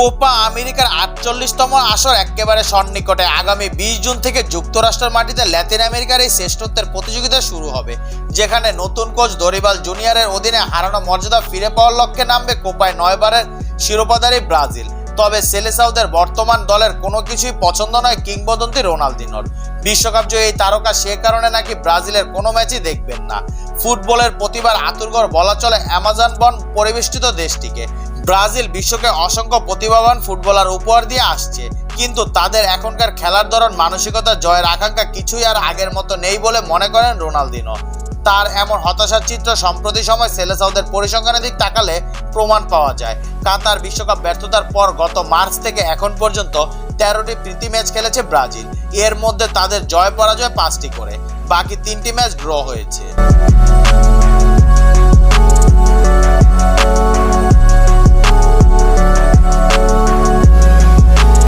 Copa আমেরিকার আটচল্লিশতম আসর একেবারে সন্নিকটে। আগামী বিশ জুন থেকে যুক্তরাষ্ট্রের মাটিতে ল্যাতিন আমেরিকার এই শ্রেষ্ঠত্বের প্রতিযোগিতা শুরু হবে, যেখানে নতুন কোচ দরিবাল জুনিয়রের অধীনে হারানো মর্যাদা ফিরে পাওয়ার লক্ষ্যে নামবে কোপায় নয়বারের শিরোপাধারী ব্রাজিল। তবে সেলেসাউদের বর্তমান দলের কোনো কিছুই পছন্দ নয় কিংবদন্তি রোনালদিনোর। বিশ্বকাপ জয়ী এই তারকা সে কারণে নাকি ব্রাজিলের কোনো ম্যাচই দেখবেন না। ফুটবলের প্রতিবার আতুরঘর বলা চলে অ্যামাজন বন পরিবেষ্টিত দেশটিকে। ব্রাজিল বিশ্বকে অসংখ্য প্রতিভাবান ফুটবলার উপহার দিয়ে আসছে, কিন্তু তাদের এখনকার খেলার ধরন, মানসিকতা, জয়ের আকাঙ্ক্ষা কিছুই আর আগের মতো নেই বলে মনে করেন রোনালদিনো। তার এমন হতাশার চিত্র সম্প্রতি সময় সেলেসাউদের পরিসংখ্যানের দিক তাকালে প্রমাণ পাওয়া যায়। কাতার বিশ্বকাপ ব্যর্থতার পর গত মার্চ থেকে এখন পর্যন্ত তেরোটি প্রীতি ম্যাচ খেলেছে ব্রাজিল। এর মধ্যে তাদের জয় পরাজয় পাঁচটি করে। বাকি তিনটি ম্যাচ ড্র হয়েছে।